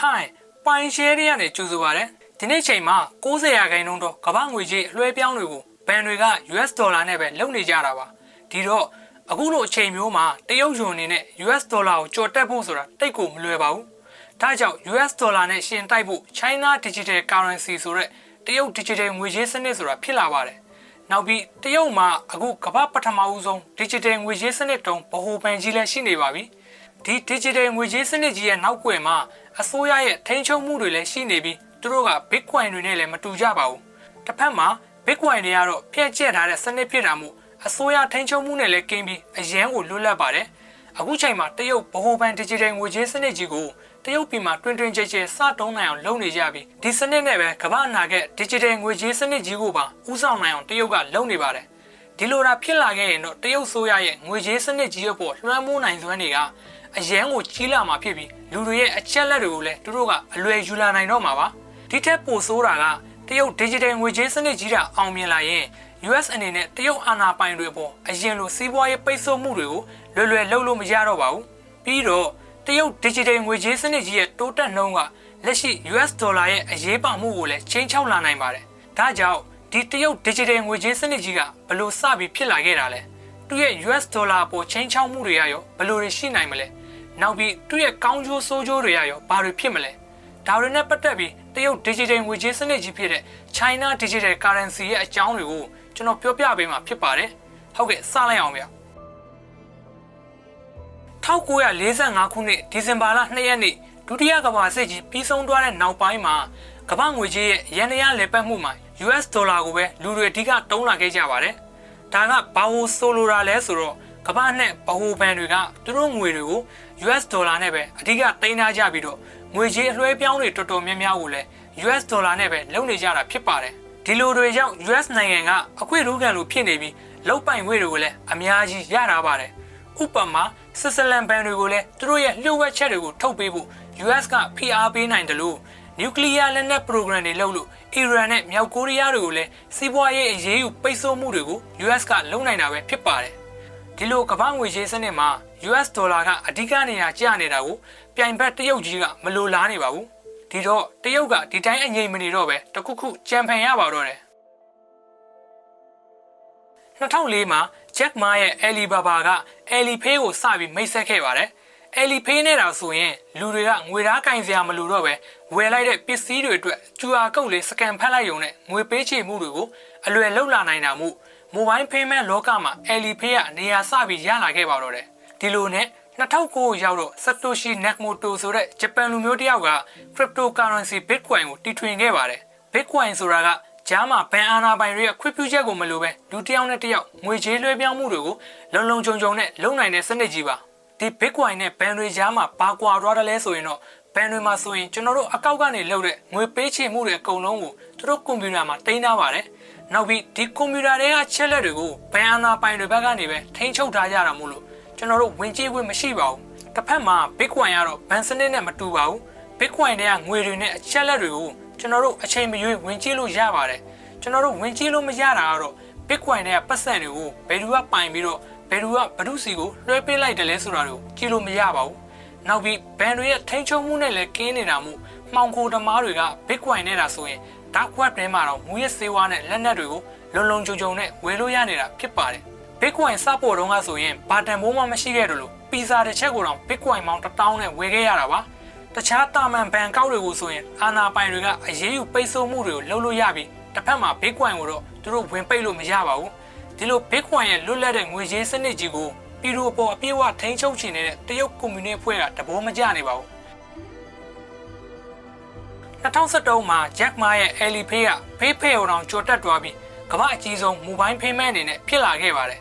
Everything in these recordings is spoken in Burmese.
ဟိုင်းပိုင်ရှယ်တွေကနေကြိုဆိုပါရယ်ဒီနေ့ချိန်မှာ90ရာခိုင်နှုန်းတော့ကမ္ဘာငွေကြေးအလွှဲပြောင်းတွေကိုဘဏ်တွေက US ဒေါ်လာနဲ့ပဲလုပ်နေကြတာပါဒီတော့အခုလိုအချိန်မျိုးမှာတရုတ်ယွန်အနေနဲ့ US ဒေါ်လာကိုကြော်တက်ဖို့ဆိုတာတိတ်ကိုမလွယ်ပါဘူးဒါကြောင့် US ဒေါ်လာနဲ့ရှင်တိုက်ဖို့ China Digital Currency ဆိုတဲ့တရုတ် Digital ငွေကြေးစနစ်ဆိုတာဖြစ်လာပါတယ်နောက်ပြီးတရုတ်မှာအခုကမ္ဘာပထမဦးဆုံး Digital ငွေကြေးစနစ်တုံးဗဟိုဘဏ်ကြီးလည်းရှိနေပါပြီ ဒီ Digital ငွေကြေးစနစ်ကြီးရဲ့နောက်ကွယ်မှာအစိုးရရဲ့ထိန်းချုပ်မှုတွေလည်းရှိနေပြီးသူတို့က Bitcoin တွေနဲ့လည်းမတူကြပါဘူးတစ်ဖက်မှာ Bitcoin တွေကတော့ဖျက်ကျက်ထားတဲ့စနစ်ဖြစ်တာမို့အစိုးရထိန်းချုပ်မှုနဲ့လည်းကင်းပြီးအရန်ကိုလွတ်လပ်ပါတယ်အခုချိန်မှာတရုတ်ဗဟိုဘဏ် Digital ငွေကြေးစနစ်ကြီးကိုတရုတ်ပြည်မှာတွင်တွင်ကျဲကျဲစတုံးနိုင်အောင်လုပ်နေကြပြီးဒီစနစ်နဲ့ပဲကမ္ဘာအနာဂတ် Digital ငွေကြေးစနစ်ကြီးကိုပါဥဆောင်နိုင်အောင်တရုတ်ကလုပ်နေပါတယ်ဒီလိုတာဖြစ်လာခဲ့ရင်တော့တရုတ်ဆိုရရဲ့ငွေကြေးစနစ်ကြီးအပေါ်လွှမ်းမိုးနိုင်စွမ်းတွေက အရန်ကိုကြီးလာမှာဖြစ်ပြီးလူတွေရဲ့အချက်လက်တွေကိုလည်းသူတို့ကအလွယ်ယူလာနိုင်တော့မှာပါဒီထက်ပိုဆိုးတာကတရုတ် Digital ငွေကြေးစနစ်ကြီးတာအောင်မြင်လာရင် US အနေနဲ့တရုတ်အာဏာပိုင်တွေအပေါ်အရင်လိုစီးပွားရေးပိတ်ဆို့မှုတွေကိုလွယ်လွယ်လုပ်လို့မရတော့ပါဘူးပြီးတော့တရုတ် Digital ငွေကြေးစနစ်ကြီးရဲ့တိုးတက်နှုန်းကလက်ရှိ US ဒေါ်လာရဲ့အရေးပါမှုကိုလည်းချိန်ချောက်လာနိုင်ပါတယ်ဒါကြောင့်ဒီတရုတ် Digital ငွေကြေးစနစ်ကြီးကဘယ်လို့စပြီးဖြစ်လာခဲ့တာလဲသူရဲ့ US ဒေါ်လာအပေါ်ချိန်ချောက်မှုတွေရရောဘယ်လိုတွေရှိနိုင်မလဲ နောက်ပြီးသူ့ရဲ့ကောင်းကျိုးဆိုးကျိုးတွေရရောဘာတွေဖြစ်မလဲဒါတွေနဲ့ပတ်သက်ပြီးတရုတ် Digital ငွေကြေးစနစ်ကြီးဖြစ်တဲ့ China Digital Currency ရဲ့အကြောင်းတွေကိုကျွန်တော်ပြောပြပေးမှာဖြစ်ပါတယ်ဟုတ်ကဲ့စလိုက်အောင်ဗျ1945ခုနှစ်ဒီဇင်ဘာလ2ရက်နေ့ဒုတိယကမ္ဘာစစ်ကြီးပြီးဆုံးသွားတဲ့နောက်ပိုင်းမှာကမ္ဘာငွေကြေးရဲ့ရန်ရလည်ပတ်မှုမှာ US ဒေါ်လာကိုပဲလူတွေအဓိကတုံးလာခဲ့ကြပါတယ်ဒါကဘာလို့ဆိုလိုတာလဲဆိုတော့ ကမ္ဘာနဲ့ဗဟိုဘဏ်တွေကသူတို့ငွေတွေကို US ဒေါ်လာနဲ့ပဲအဓိကတင်ထားကြပြီးတော့ငွေကြေးအလွှဲပြောင်းတွေတော်တော်များများကိုလည်း US ဒေါ်လာနဲ့ပဲလုပ်နေကြတာဖြစ်ပါတယ်ဒီလိုတွေကြောင့် US နိုင်ငံကအခွင့်အရေးခံလို့ဖြစ်နေပြီးလောက်ပိုင်ငွေတွေကိုလည်းအများကြီးရတာပါတယ်ဥပမာဆွစ်ဇာလန်ဘဏ်တွေကိုလည်းသူတို့ရဲ့လျှို့ဝှက်ချက်တွေကိုထုတ်ပေးဖို့ US ကဖိအားပေးနိုင်တယ်လို့နျူကလ িয়ার လက်နက် program တွေလုပ်လို့အီရန်နဲ့မြောက်ကိုရီးယားတွေကိုလည်းစီးပွားရေးအရေးယူပိတ်ဆို့မှုတွေကို US ကလုပ်နိုင်တာပဲဖြစ်ပါတယ် ဒီလိုကမ္ဘာငွေကြေးစနစ်မှာ US ဒေါ်လာကအဓိကနေရာကျနေတာကိုပြိုင်ဘက်တရုတ်ကြီးကမလိုလားနေပါဘူးဒီတော့တရုတ်ကဒီတိုင်းအငြိမ်မနေတော့ပဲတခုခုကြံဖန်ရပါတော့တယ်2004မှာ Jack Ma ရဲ့ Alibaba က Alipay ကိုစပြီးမိတ်ဆက်ခဲ့ပါတယ်။ Alipay နဲ့တာဆိုရင်လူတွေကငွေသားကင်စရာမလိုတော့ပဲဝယ်လိုက်တဲ့ပစ္စည်းတွေအတွက် QR code လေးစကန်ဖတ်လိုက်ရုံနဲ့ငွေပေးချေမှုတွေကိုအလွယ်လောက်လာနိုင်တာမို့ Mobile Payment လောကမှာ Alipay ကနေရာစပြီးရလာခဲ့ပါတော့တယ်။ဒီလိုနဲ့2009ရောက်တော့ Satoshi Nakamoto ဆိုတဲ့ဂျပန်လူမျိုးတစ်ယောက်က cryptocurrency Bitcoin ကိုတီထွင်ခဲ့ပါတယ်။ Bitcoin ဆိုတာကဂျားမှာဘန်အာနာပိုင်တွေရဲ့ခွင့်ပြုချက်ကိုမလိုပဲလူတစ်ယောက်နဲ့တစ်ယောက်ငွေကြေးလွှဲပြောင်းမှုတွေကိုလုံလုံခြုံခြုံနဲ့လုပ်နိုင်တဲ့စနစ်ကြီးပါဒီ Bitcoin နဲ့ဘန်တွေဂျားမှာဘာကွာသွားတယ်လဲဆိုရင်တော့ဘန်တွေမှာဆိုရင်ကျွန်တော်တို့အကောက်ကနေလုပ်တဲ့ငွေပေးချေမှုတွေအကုန်လုံးကိုသူတို့ကွန်ပျူတာမှာတင်ထားပါတယ် နောက်ပြီးဒီကွန်ပျူတာတွေကချက်လက်တွေကိုဘန်အာနာပိုင်တွေဘက်ကနေပဲထိန်းချုပ်ထားကြတာမို့လို့ကျွန်တော်တို့ဝင်ကြေးခွင့်မရှိပါဘူးတစ်ဖက်မှာ Bitcoin ကတော့ဘန်စနစ်နဲ့မတူပါဘူး Bitcoin တွေကငွေတွေနဲ့အချက်လက်တွေကိုကျွန်တော်တို့အချိန်မရွေးဝင်ကြည့်လို့ရပါတယ်ကျွန်တော်တို့ဝင်ကြည့်လို့မရတာကတော့ Bitcoin တွေကပတ်စံတွေကိုဘယ်သူကပိုင်ပြီးတော့ဘယ်သူကဘဒုစီကိုလွှဲပေးလိုက်တယ်လဲဆိုတာကိုကြည့်လို့မရပါဘူးနောက်ပြီးဘန်တွေရဲ့ထိန်းချုပ်မှုနဲ့လည်းကင်းနေတာမို့ မှောင်ခိုသမားတွေက Bitcoin နဲ့တာဆိုရင် dark web ထဲမှာတော့မူရဲ့စေဝါနဲ့လက်နက်တွေကိုလုံလုံခြုံခြုံနဲ့ဝယ်လို့ရနေတာဖြစ်ပါတယ် Bitcoin စပေါ်တော့ကဆိုရင်ဘာတန်ဖိုးမှမရှိခဲ့တယ်လို့ပီဇာတစ်ချက်ကိုတော့ Bitcoin မောင်း1000နဲ့ဝယ်ခဲ့ရတာပါတခြားတာမန်ဘန်ကောက်တွေကိုဆိုရင်အာနာပိုင်တွေကအရေးယူပိတ်ဆို့မှုတွေကိုလုပ်လို့ရပြီးတစ်ဖက်မှာ Bitcoin ကိုတော့သူတို့ဝင်ပိတ်လို့မရပါဘူးဒီလို Bitcoin ရဲ့လွတ်လပ်တဲ့ငွေကြေးစနစ်ကြီးကိုပြည်သူအပေါ်အပြည့်အဝထိန်းချုပ်ချင်နေတဲ့တရုတ်ကွန်မြူနစ်အဖွဲ့ကတဘောမကျနေပါဘူး 2013မှာ Jack Ma ရဲ့ Alipay က PayPal ကိုတောင်ကြော်တက်သွားပြီးကမ္ဘာအကြီးဆုံး Mobile Payment အနေနဲ့ဖြစ်လာခဲ့ပါတယ်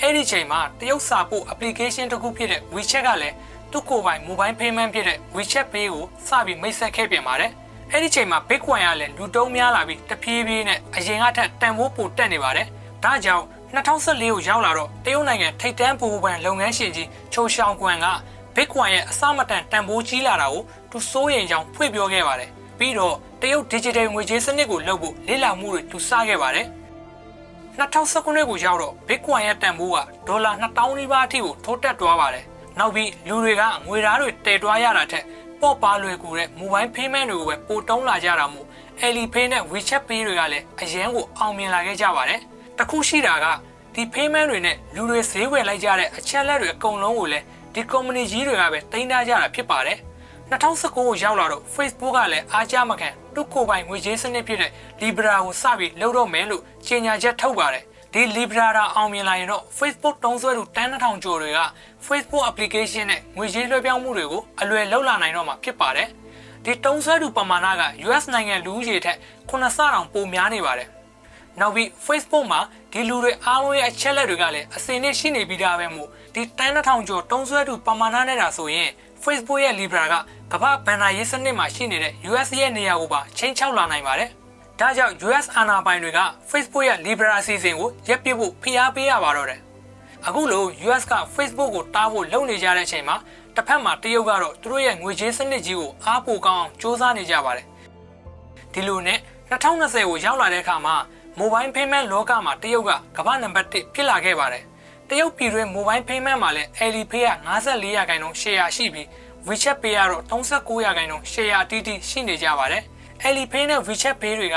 အဲ့ဒီချိန်မှာတရုတ်စာပို့ application တစ်ခုဖြစ်တဲ့ WeChat ကလည်းသူ့ကိုယ်ပိုင် Mobile Payment ဖြစ်တဲ့ WeChat Pay ကိုစပြီးမိတ်ဆက်ခဲ့ပြန်ပါတယ်။အဲ့ဒီချိန်မှာ Bitcoin ကလည်းလူတုံးများလာပြီးတဖြည်းဖြည်းနဲ့အရင်ကထက်တန်ဖိုးပိုတက်နေပါတယ်။ဒါကြောင့်2014ကိုရောက်လာတော့တရုတ်နိုင်ငံထိပ်တန်းဗဟိုဘဏ်လုပ်ငန်းရှင်ကြီးချိုရှောင်းကွမ်က Bitcoin ရဲ့အစမတန်တန်ဖိုးကြီးလာတာကိုသူစိုးရိမ်ကြောင်းဖွင့်ပြောခဲ့ပါတယ်။ ပြီးတော့တရုတ် digital ငွေကြေးစနစ်ကိုလုပ်ဖို့လေ့လာမှုတွေသူစခဲ့ပါတယ်။2019ကိုရောက်တော့ Bitcoin ရဲ့တန်ဖိုးကဒေါ်လာ2000နီးပါးအထိကိုထိုးတက်သွားပါတယ်။နောက်ပြီးလူတွေကငွေသားတွေတည်တွားရတာထက်ပပေါ့ပါလွယ်ကူတဲ့ mobile payment တွေကိုပဲပိုတုံးလာကြတာမို့ Alipay နဲ့ WeChat Pay တွေကလည်းအရန်ကိုအောင်မြင်လာခဲ့ကြပါတယ်။တခုရှိတာကဒီ payment တွေနဲ့လူတွေဈေးဝယ်လိုက်ကြတဲ့အချက်လက်တွေအကုန်လုံးကိုလည်းဒီ company ကြီးတွေကပဲတင်ထားကြတာဖြစ်ပါတယ်။ 2019ကိုရောက်လာတော့ Facebook ကလည်းအားကြမခံသူ့ကိုယ်ပိုင်ငွေကြေးစနစ်ဖြစ်တဲ့ Libra ကိုစပြီးလုပ်တော့မယ်လို့ကြေညာချက်ထုတ်ပါတယ်။ဒီ Libra တာအောင်မြင်လာရင်တော့ Facebook တုံးဆွဲသူတန်းတစ်ထောင်ကျော်တွေက Facebook application နဲ့ငွေကြေးလွှဲပြောင်းမှုတွေကိုအလွယ်လောက်လာနိုင်တော့မှာဖြစ်ပါတယ်။ဒီတုံးဆွဲသူပမာဏက US နိုင်ငံလူဦးရေထက်9ဆတောင်ပိုများနေပါတယ်။နောက်ပြီး Facebook မှာဒီလူတွေအားလုံးရဲ့အချက်လက်တွေကလည်းအစင်းနဲ့ရှိနေပြီးသားပဲမို့ဒီတန်းတစ်ထောင်ကျော်တုံးဆွဲသူပမာဏနဲ့တာဆိုရင် Facebook ရဲ့ Libra ကကမ္ဘာဘဏ္ဍာရေးစနစ်မှာရှိနေတဲ့ US ရဲ့နေရာကိုပါချိန်ချောက်လာနိုင်ပါတယ်။ဒါကြောင့် US အာဏာပိုင်တွေက Facebook ရဲ့ Libra အစီအစဉ်ကိုရပ်ပစ်ဖို့ဖိအားပေးရပါတော့တယ်။အခုလို US က Facebook ကိုတားဖို့လုပ်နေကြတဲ့အချိန်မှာတစ်ဖက်မှာတရုတ်ကတော့သူတို့ရဲ့ငွေကြေးစနစ်ကြီးကိုအားပိုကောင်းအောင်စ조사နေကြပါတယ်။ဒီလိုနဲ့2020ကိုရောက်လာတဲ့အခါမှာ Mobile Payment လောကမှာတရုတ်ကကမ္ဘာနံပါတ်1ဖြစ်လာခဲ့ပါတယ်။ တရုတ်ပြည်တွင်း Mobile Payment မှာလည်း Alipay က54ရာခိုင်နှုန်း share ရှိပြီး WeChat Pay ကတော့39ရာခိုင်နှုန်း share အတီးတီးရှိနေကြပါတယ်။ Alipay နဲ့ WeChat Pay တွေက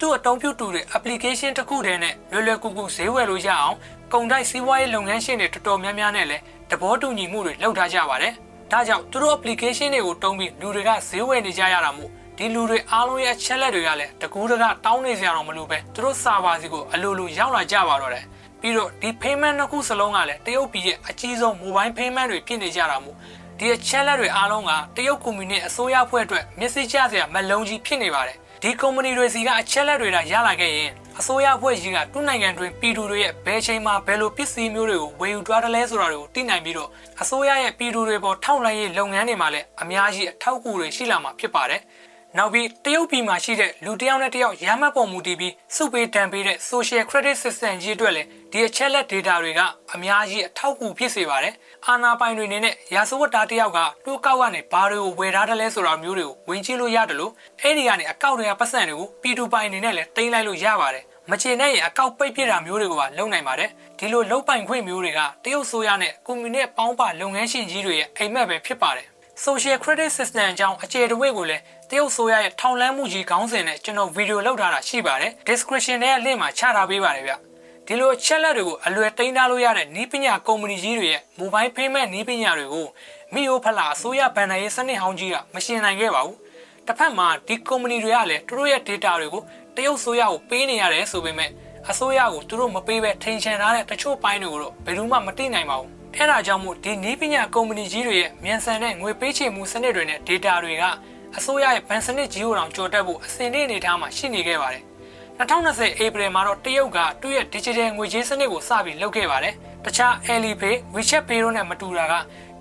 သူ့အတုံးပြုတူတဲ့ application တစ်ခုတည်းနဲ့လွယ်လွယ်ကူကူဈေးဝယ်လို့ရအောင်ကုန်တိုက်စီးပွားရေးလုပ်ငန်းရှင်တွေတော်တော်များများနဲ့လည်းသဘောတူညီမှုတွေလုပ်ထားကြပါတယ်။ဒါကြောင့်သူတို့ application တွေကိုတုံးပြီးလူတွေကဈေးဝယ်နေကြရတာမို့ဒီလူတွေအားလုံးရဲ့ချက်လက်တွေကလည်းတကူးတကတောင်းနေစရာတော့မလိုပဲသူတို့စာပါစီကိုအလိုလိုရောက်လာကြပါတော့တယ်။ ပြီးတော့ဒီ payment နှစ်ခုစလုံးကလည်းတရုတ်ပြည်ရဲ့အကြီးဆုံး mobile payment တွေဖြစ်နေကြတာမို့ဒီအချက်လက်တွေအားလုံးကတရုတ်ကွန်မြူနတီအစိုးရဖွဲ့အတွက်မျက်စိကျစရာမလုံးကြီးဖြစ်နေပါတယ်။ဒီကုမ္ပဏီတွေစီကအချက်လက်တွေကရလာခဲ့ရင်အစိုးရဖွဲ့ကြီးကသူ့နိုင်ငံတွင်ပြည်သူတွေရဲ့ဘယ်ချိန်မှာဘယ်လိုပစ္စည်းမျိုးတွေကိုဝယ်ယူသွားတယ်လဲဆိုတာတွေကိုသိနိုင်ပြီးတော့အစိုးရရဲ့ပြည်သူတွေပေါ်ထောက်လှမ်းရေးလုပ်ငန်းတွေမှာလည်းအများကြီးအထောက်အကူတွေရှိလာမှာဖြစ်ပါတယ်။နောက်ပြီးတရုတ်ပြည်မှာရှိတဲ့လူတစ်ယောက်နဲ့တစ်ယောက်ရမ်းမှတ်ပေါ်မူတည်ပြီးစုပေးတန်ပေးတဲ့ social credit system ကြီးအတွက်လည်း ဒီအချက်လက် data တွေကအများကြီးအထောက်အကူဖြစ်စေပါတယ်။အာနာပိုင်တွေအနေနဲ့ရာဇဝတ်သားတစ်ယောက်ကတူးကောက်ကနေဘာတွေကိုဝယ်ထားတယ်လဲဆိုတာမျိုးတွေကိုဝင်ကြည့်လို့ရတယ်လို့အဲ့ဒီကနေအကောက်တွေကပတ်စံတွေကိုပြည်သူပိုင်အနေနဲ့လည်းတင်လိုက်လို့ရပါတယ်။မချေနဲ့ရင်အကောက်ပိတ်ပြတာမျိုးတွေကိုပါလုပ်နိုင်ပါတယ်ဒီလိုလုတ်ပိုင်ခွင့်မျိုးတွေကတရုတ်ဆိုရနဲ့ကွန်မြူနတီပေါင်းပါလုပ်ငန်းရှင်ကြီးတွေရဲ့အိမ်မက်ပဲဖြစ်ပါတယ် social credit system အကြောင်းအကျေတဝိတ်ကိုလည်းတရုတ်ဆိုရရဲ့ထောင်လန်းမှုကြီးခေါင်းစဉ်နဲ့ကျွန်တော်ဗီဒီယိုလောက်ထားတာရှိပါတယ် description ထဲက link မှာချထားပေးပါတယ်ဗျ ဒီလိုချက်လက်တွေကိုအလွယ်တင်ထားလို့ရတဲ့နီးပညာကုမ္ပဏီကြီးတွေရဲ့ mobile payment နီးပညာတွေကိုမီယိုဖလာအစိုးရဘဏ္ဍာရေးစနစ်ဟောင်းကြီးကမရှင်းနိုင်ခဲ့ပါဘူးတစ်ဖက်မှာဒီကုမ္ပဏီတွေကလည်းသူတို့ရဲ့ data တွေကိုတရုတ်ဆိုရကိုပေးနေရတယ်ဆိုပေမဲ့အစိုးရကိုသူတို့မပေးပဲထိန်ချန်ထားတဲ့တချို့ပိုင်းတွေကိုတော့ဘယ်သူမှမသိနိုင်ပါဘူးအဲ့ဒါကြောင့်မို့ဒီနီးပညာကုမ္ပဏီကြီးတွေရဲ့မြန်ဆန်တဲ့ငွေပေးချေမှုစနစ်တွေနဲ့ data တွေကအစိုးရရဲ့ဘဏ်စနစ်ကြီးကိုတောင်ကြော်တက်ဖို့အဆင်သင့်အနေထားမှာရှိနေခဲ့ပါတယ် 2020 April မှာတော့တရုတ်ကသူ့ရဲ့ digital ငွေကြေးစနစ်ကိုစပြီးလုပ်ခဲ့ပါတယ်တခြား Alipay, WeChat Pay တို့နဲ့မတူတာက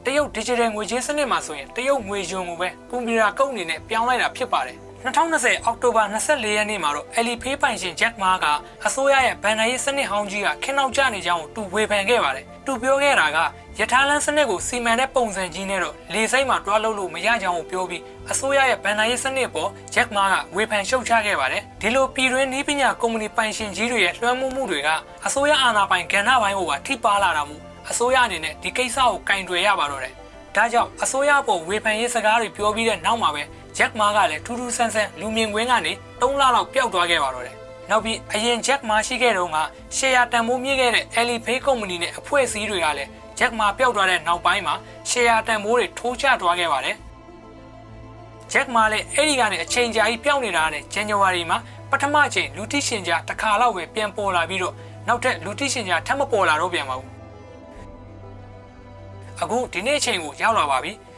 တရုတ် digital ငွေကြေးစနစ်မှာဆိုရင်တရုတ်ငွေယွန်ကိုပဲကွန်ပျူတာကုတ်အနေနဲ့ပြောင်းလိုက်တာဖြစ်ပါတယ် 2020အောက်တိုဘာ24ရက်နေ့မှာတော့ Alipay ပိုင်ရှင် Jack Ma ကအစိုးရရဲ့ဘဏ္ဍာရေးစနစ်ဟောင်းကြီးကခင်းနောက်ကျနေကြောင်းသူဝေဖန်ခဲ့ပါတယ်။သူပြောခဲ့တာကရထားလမ်းစနစ်ကိုစီမံတဲ့ပုံစံကြီးနဲ့တော့လေစိတ်မှာတွားလို့လို့မရကြောင်းကိုပြောပြီးအစိုးရရဲ့ဘဏ္ဍာရေးစနစ်ပေါ် Jack Ma ကဝေဖန်ရှုတ်ချခဲ့ပါတယ်။ဒီလိုပြည်တွင်းနည်းပညာကုမ္ပဏီပိုင်ရှင်ကြီးတွေရဲ့လွှမ်းမိုးမှုတွေကအစိုးရအာဏာပိုင်ကဏ္ဍပိုင်းကိုပါထိပါလာတာမို့အစိုးရအနေနဲ့ဒီကိစ္စကိုကင်တွယ်ရပါတော့တယ်။ဒါကြောင့်အစိုးရပေါ်ဝေဖန်ရေးစကားတွေပြောပြီးတဲ့နောက်မှာပဲ ဂျက်မာကလည်းထူးထူးဆန်းဆန်းလူမြင်ကွင်းကနေ3လလောက်ပျောက်သွားခဲ့ပါတော့တယ်။နောက်ပြီးအရင်ဂျက်မာရှိခဲ့တုန်းကရှယ်ယာတန်ဖိုးမြင့်ခဲ့တဲ့ Alipay ကုမ္ပဏီနဲ့အဖွဲ့အစည်းတွေကလည်းဂျက်မာပျောက်သွားတဲ့နောက်ပိုင်းမှာရှယ်ယာတန်ဖိုးတွေထိုးကျသွားခဲ့ပါတယ်။ဂျက်မာလည်းအဲ့ဒီကနေအချိန်ကြာကြီးပျောက်နေတာနဲ့ဇန်နဝါရီမှာပထမချိန်လူတိရှင်ကြားတစ်ခါလောက်ပဲပြန်ပေါ်လာပြီးတော့နောက်ထပ်လူတိရှင်ကြားထပ်မပေါ်လာတော့ပြန်ပါဘူး။အခုဒီနေ့အချိန်ကိုရောက်လာပါပြီ။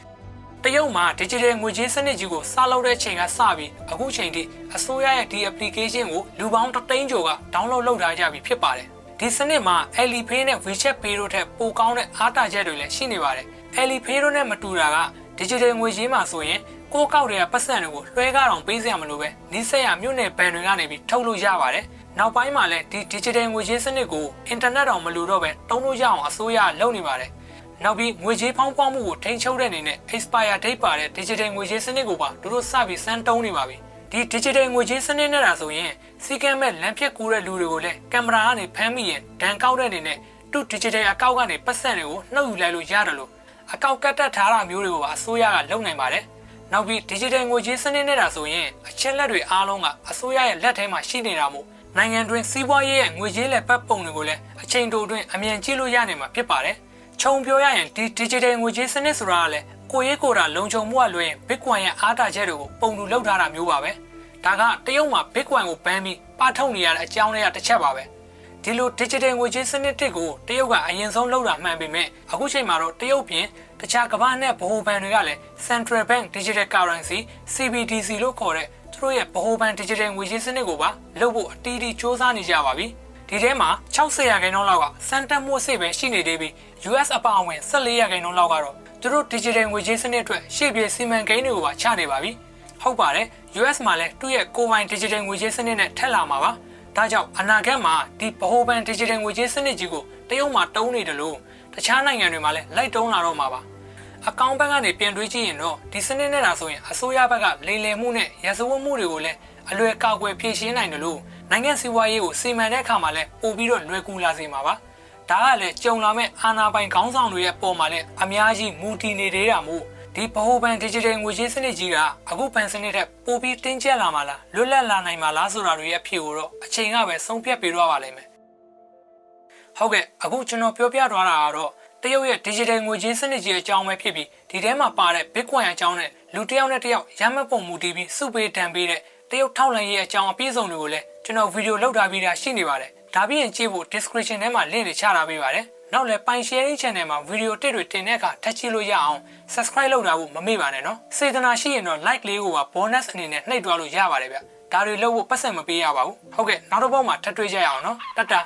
တရုတ်မှာ digital ငွေကြေးစနစ်ကြီးကိုစလုပ်တဲ့ချိန်ကစပြီးအခုချိန်ထိအစိုးရရဲ့ဒီ application ကိုလူပေါင်းတသိန်းကျော်က download လုပ်ထားကြပြီဖြစ်ပါတယ်ဒီစနစ်မှာ Alipay နဲ့ WeChat Pay တို့ထက်ပိုကောင်းတဲ့အားတာချက်တွေလည်းရှိနေပါတယ် Alipay တို့နဲ့မတူတာက digital ငွေကြေးမှာဆိုရင်ကိုကောက်တွေကပတ်စံတွေကိုလွှဲကားအောင်ပေးစရာမလိုပဲနီးစက်ရမြို့နယ်ဘဏ်တွေကနေပြီးထုတ်လို့ရပါတယ်နောက်ပိုင်းမှာလည်းဒီ digital ငွေကြေးစနစ်ကို internet တောင်မလိုတော့ပဲတုံးလို့ရအောင်အစိုးရလုပ်နေပါတယ် နောက်ပြီးငွေကြေးဖောင်းပွားမှုကိုထိန်းချုပ်တဲ့အနေနဲ့ expire date ပါတဲ့ digital ငွေကြေးစနစ်ကိုပါသူတို့စပြီးစမ်းတုံးနေပါပြီဒီ digital ငွေကြေးစနစ်နဲ့တာဆိုရင်စီကံမဲ့လမ်းဖြတ်ကူးတဲ့လူတွေကိုလည်းကင်မရာကနေဖမ်းမိရင်ဒဏ်ကောက်တဲ့အနေနဲ့သူ့ digital အကောင့်ကနေပတ်စံတွေကိုနှုတ်ယူလိုက်လို့ရတယ်လို့အကောင့်ကတ်တက်ထားတာမျိုးတွေကိုပါအစိုးရကလုပ်နိုင်ပါတယ်နောက်ပြီး digital ငွေကြေးစနစ်နဲ့တာဆိုရင်အချက်လက်တွေအားလုံးကအစိုးရရဲ့လက်ထဲမှာရှိနေတာမို့နိုင်ငံတွင်းစီးပွားရေးရဲ့ငွေကြေးလက်ပတ်ပုံတွေကိုလည်းအချိန်တိုအတွင်းအမြန်ကြည့်လို့ရနိုင်မှာဖြစ်ပါတယ်။ ခြုံပြောရရင်ဒီ digital ငွေကြေးစနစ်ဆိုတာကလည်းကိုရေးကိုယ်တာလုံခြုံမှုကလွှဲရင် Bitcoin ရဲ့အားတာချက်တွေကိုပုံတူလောက်ထားတာမျိုးပါပဲ။ဒါကတရုတ်မှာ Bitcoin ကိုဘန်းပြီးပထုတ်နေရတဲ့အကြောင်းတွေကတစ်ချက်ပါပဲ။ဒီလို digital ငွေကြေးစနစ်တစ်ကိုတရုတ်ကအရင်ဆုံးလုပ်တာမှန်ပေမဲ့အခုချိန်မှာတော့တရုတ်ပြင်တခြားကမ္ဘာနဲ့ဗဟိုဘဏ်တွေကလည်း Central Bank Digital Currency CBDC လို့ခေါ်တဲ့သူတို့ရဲ့ဗဟိုဘဏ် digital ငွေကြေးစနစ်ကိုပါလုပ်ဖို့အတီးတီးစ조사နေကြပါပြီ။ ဒီထဲမှာ60ရာခိုင်နှုန်းလောက်ကစံတက်မှုစိတ်ပဲရှိနေသေးပြီး US အပါအဝင်14ရာခိုင်နှုန်းလောက်ကတော့သူတို့ digital ငွေကြေးစနစ်အတွက်ရှေ့ပြေစီမံကိန်းတွေကိုပါချနေပါပြီ။ဟုတ်ပါတယ် US မှာလည်းသူ့ရဲ့ကိုယ်ပိုင် digital ငွေကြေးစနစ်နဲ့ထက်လာမှာပါ။ဒါကြောင့်အနာဂတ်မှာဒီဗဟိုဘဏ် digital ငွေကြေးစနစ်ကြီးကိုတရုတ်မှာတုံးနေတယ်လို့တခြားနိုင်ငံတွေမှာလည်းလိုက်တုံးလာတော့မှာပါအကောင့်ဘက်ကနေပြန်တွေးကြည့်ရင်တော့ဒီစနစ်နဲ့တာဆိုရင်အစိုးရဘက်ကလိမ်လည်မှုနဲ့ရစဝတ်မှုတွေကိုလည်းအလွယ်ကောက်ွယ်ဖြေရှင်းနိုင်တယ်လို့ နိုင်ငံစီးပွားရေးကိုစီမံတဲ့အခါမှာလည်းပို့ပြီးတော့လွယ်ကူလာစေမှာပါဒါကလည်းကြုံလာမဲ့အာဏာပိုင်ခေါင်းဆောင်တွေရဲ့ပုံမှာလည်းအများကြီးမူတည်နေသေးတာမို့ဒီဗဟိုဘဏ် digital ငွေကြေးစနစ်ကြီးကအခုဘဏ်စနစ်ထက်ပိုပြီးတင်းကျပ်လာမှာလားလွတ်လပ်လာနိုင်မှာလားဆိုတာတွေရဲ့အဖြစ်ကိုတော့အချိန်ကပဲဆုံးဖြတ်ပေးတော့ပါလိမ့်မယ်ဟုတ်ကဲ့အခုကျွန်တော်ပြောပြသွားတာကတော့တရုတ်ရဲ့ digital ငွေကြေးစနစ်ကြီးအကြောင်းပဲဖြစ်ပြီးဒီထဲမှာပါတဲ့ Bitcoin အကြောင်းနဲ့လူတစ်ယောက်နဲ့တစ်ယောက်ရမ်းမပုံမူတည်ပြီးစုပေးတံပေးတဲ့ တရုတ်ထောက်လှမ်းရေးအကြောင်းအပြည့်စုံတွေကိုလည်းကျွန်တော်ဗီဒီယိုလုပ်ထားပြီးသားရှိနေပါတယ်ဒါပြီးရင်ကြည့်ဖို့ description ထဲမှာ link တွေချထားပေးပါတယ်နောက်လည်းပိုင် sharing channel မှာဗီဒီယိုတစ်တွေတင်တဲ့အခါထပ်ကြည့်လို့ရအောင် subscribe လုပ်တာဖို့မမေ့ပါနဲ့နော်စေတနာရှိရင်တော့ like လေးကိုပါ bonus အနေနဲ့နှိပ်သွားလို့ရပါတယ်ဗျဒါတွေလုပ်ဖို့ပတ်စံမပေးရပါဘူးဟုတ်ကဲ့နောက်တစ်ပုတ်မှာထပ်တွေ့ကြရအောင်နော်တတ်တာ